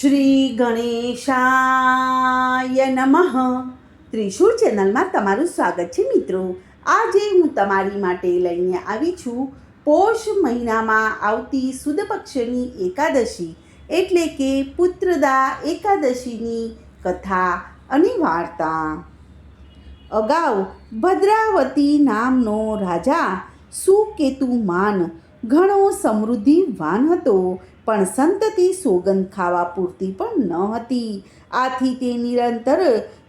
શ્રી ગણેશાય નમઃ. ત્રિશુળ ચેનલમાં તમારું સ્વાગત છે મિત્રો. આજે હું તમારી માટે લઈને આવી છું. પોષ મહિનામાં આવતી સુદ પક્ષની એકાદશી એટલે કે પુત્રદા એકાદશીની કથા અને વાર્તા. અગાઉ ભદ્રાવતી નામનો રાજા સુકેતુમાન ઘણો સમૃદ્ધિવાન હતો. પણ સંતતિ સોગંદ ખાવા પૂરતી પણ ન હતી. આથી તે નિરંતર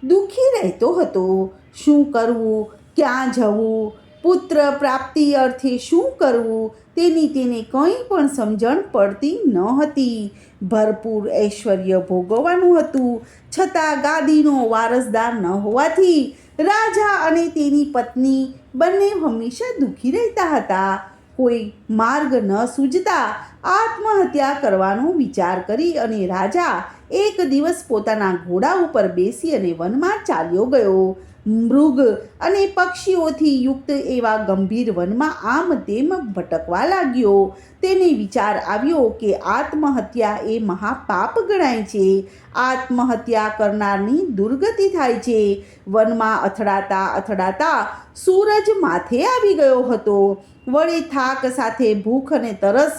દુઃખી રહેતો હતો. શું કરવું? ક્યાં જવું? પુત્ર પ્રાપ્તિ અર્થે શું કરવું? તેની તેને કંઈ પણ સમજણ પડતી ન હતી. ભરપૂર ઐશ્વર્ય ભોગવવાનું હતું. છતાં ગાદીનો વારસદાર ન હોવાથી રાજા અને તેની પત્ની બંને હંમેશા દુઃખી રહેતા હતા. કોઈ માર્ગ ન સૂજતા આત્મહત્યા કરવાનો વિચાર કરી અને રાજા એક દિવસ પોતાના ઘોડા ઉપર બેસી અને વનમાં ચાલ્યો ગયો. મૃગ અને પક્ષીઓથી યુક્ત એવા ગંભીર વનમાં આમ તેમ ભટકવા લાગ્યો. તેને વિચાર આવ્યો કે આત્મહત્યા એ મહાપાપ ગણાય છે. આત્મહત્યા કરનારની દુર્ગતિ થાય છે. વનમાં અથડાતા અથડાતા સૂરજ માથે આવી ગયો હતો. વળી થાક સાથે ભૂખ અને તરસ,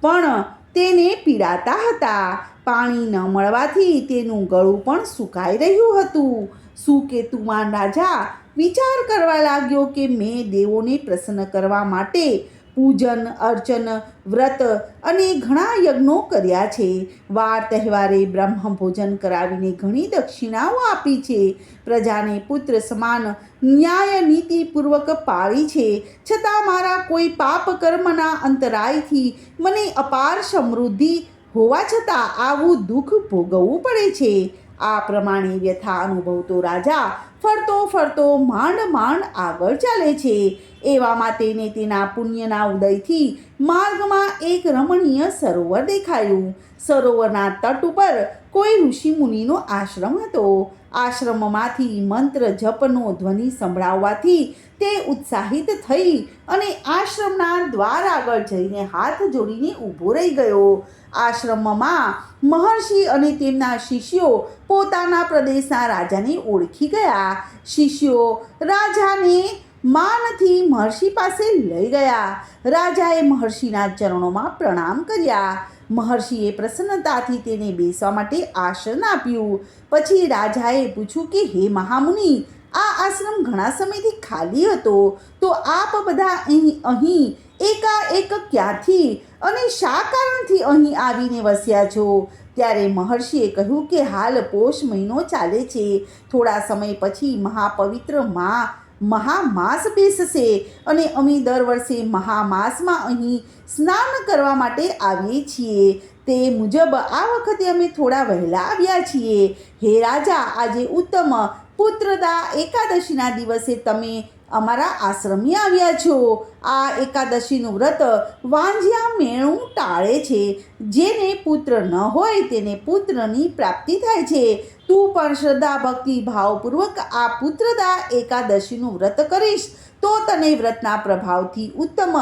પણ તેને પીડાતા હતા. પાણી ન મળવાથી તેનું ગળું પણ સુકાઈ રહ્યું હતું. સુકેતુમાન રાજા? વિચાર કરવા લાગ્યો કે મેં દેવોને પ્રસન્ન કરવા માટે પૂજન, અર્ચન, વ્રત અને ઘણા યજ્ઞો કર્યા છે. વાર તહેવારે બ્રહ્મ ભોજન કરાવીને ઘણી દક્ષિણાઓ આપી છે. પ્રજાને પુત્ર સમાન ન્યાય નીતિપૂર્વક પાળી છે. છતાં મારા કોઈ પાપ કર્મના અંતરાયથી મને અપાર સમૃદ્ધિ હોવા છતાં આવું દુઃખ ભોગવવું પડે છે. આ પ્રમાણે વ્યથા અનુભવતો રાજા ફરતો ફરતો માંડ માંડ આગળ ચાલે છે. એવામાં તેને તેના પુણ્યના ઉદયથી માર્ગમાં એક રમણીય સરોવર દેખાયું. સરોવરના તટ ઉપર કોઈ ઋષિ મુનિનો આશ્રમ હતો. આશ્રમમાંથી મંત્ર જપનો ધ્વનિ સંભળાવવાથી તે ઉત્સાહિત થઈ અને આશ્રમના દ્વાર આગળ જઈને હાથ જોડીને ઊભો રહી ગયો. આશ્રમમાં મહર્ષિ અને તેમના શિષ્યો પોતાના પ્રદેશના રાજાને ઓળખી ગયા. શિષ્યો રાજાને માનથી મહર્ષિ પાસે લઈ ગયા. રાજાએ મહર્ષિના ચરણોમાં પ્રણામ કર્યા. મહર્ષિએ પ્રસન્નતાથી તેને બેસવા માટે આસન આપ્યું. પછી રાજાએ પૂછ્યું કે, હે મહામુનિ, આ આશ્રમ ઘણા સમયથી ખાલી હતો. તો આપ બધા અહીં અહીં એકાએક ક્યાંથી અને શા કારણથી અહીં આવીને વસ્યા છો? ત્યારે મહર્ષિએ કહ્યું કે, હાલ પોષ મહિનો ચાલે છે. થોડા સમય પછી મહાપવિત્ર મા મહામાસ બેસશે અને અમે દર વર્ષે મહામાસમાં અહીં સ્નાન કરવા માટે આવીએ છીએ. તે મુજબ આ વખતે અમે થોડા વહેલા આવ્યા છીએ. હે રાજા, આજે ઉત્તમ પુત્રદા એકાદશીના દિવસે તમે અમારા આશ્રમે આવ્યા છો. આ એકાદશીનું વ્રત વાંજિયા મેણું ટાળે છે. જેને પુત્ર ન હોય તેને પુત્રની પ્રાપ્તિ થાય છે. તું પણ શ્રદ્ધા ભક્તિ ભાવપૂર્વક આ પુત્રદા એકાદશીનું વ્રત કરીશ. તો તને વ્રતના પ્રભાવથી ઉત્તમ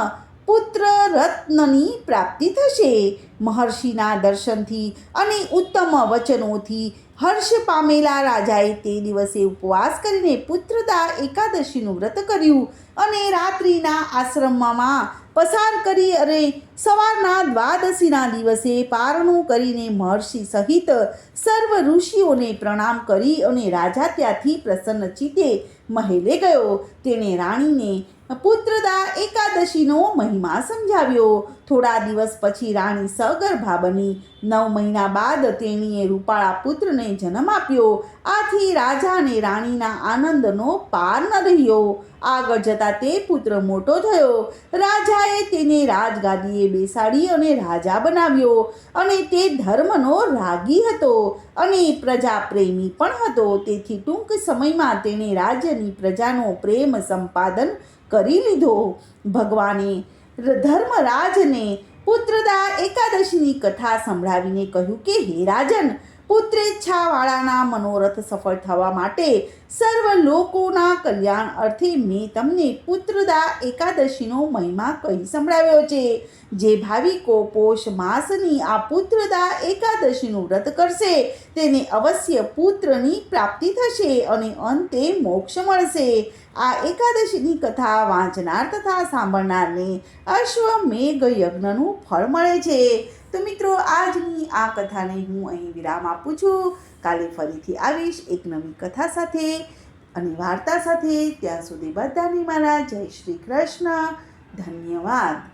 પુત્ર રત્નની પ્રાપ્તિ થશે. મહર્ષિના દર્શનથી અને ઉત્તમ વચનોથી હર્ષ પામેલા રાજાએ તે દિવસે ઉપવાસ કરીને પુત્રદા એકાદશીનું વ્રત કર્યું અને રાત્રિના આશ્રમમાં પસાર કરી અને સવારના દ્વાદશીના દિવસે પારણું કરીને મહર્ષિ સહિત સર્વ ઋષિઓને પ્રણામ કરી અને રાજા ત્યાંથી પ્રસન્ન ચિત્તે મહેલે ગયો. તેણે રાણીને પુત્રદા એકાદશીનો મહિમા સમજાવ્યો. થોડા દિવસ પછી રાણી સગર્ભા બની. નવ મહિના બાદ તેણીએ રૂપાળા પુત્રને જન્મ આપ્યો. આથી રાજાને રાણીના આનંદનો પાર ન રહ્યો. આગળ જતાં તે પુત્ર મોટો થયો. રાજાએ તેને રાજગાદીએ બેસાડી અને રાજા બનાવ્યો અને તે ધર્મનો રાગી હતો અને પ્રજા પ્રેમી પણ હતો. તેથી ટૂંક સમયમાં તેણે રાજ્યની પ્રજાનો પ્રેમ સંપાદન કરી લીધો. ભગવાને ધર્મરાજને પુત્રદા એકાદશીની કથા સંભળાવીને કહ્યું કે હે રાજન પુત્રેચ્છાવાળાના મનોરથ સફળ થવા માટે સર્વ લોકોના કલ્યાણ અર્થે મેં તમને પુત્રદા એકાદશીનો મહિમા કહી સંભળાવ્યો છે. જે ભાવિકો પોષ માસની આ પુત્રદા એકાદશીનું વ્રત કરશે, તેને અવશ્ય પુત્રની પ્રાપ્તિ થશે અને અંતે મોક્ષ મળશે. આ એકાદશીની કથા વાંચનાર તથા સાંભળનારને અશ્વમેઘ યજ્ઞનું ફળ મળે છે. તો મિત્રો, આજની આ કથાને હું અહીં વિરામ આપું છું. કાલે ફરીથી આવીશ એક નવી કથા સાથે અને વાર્તા સાથે. ત્યાં સુધી બધાને મારા જય શ્રી કૃષ્ણ. ધન્યવાદ.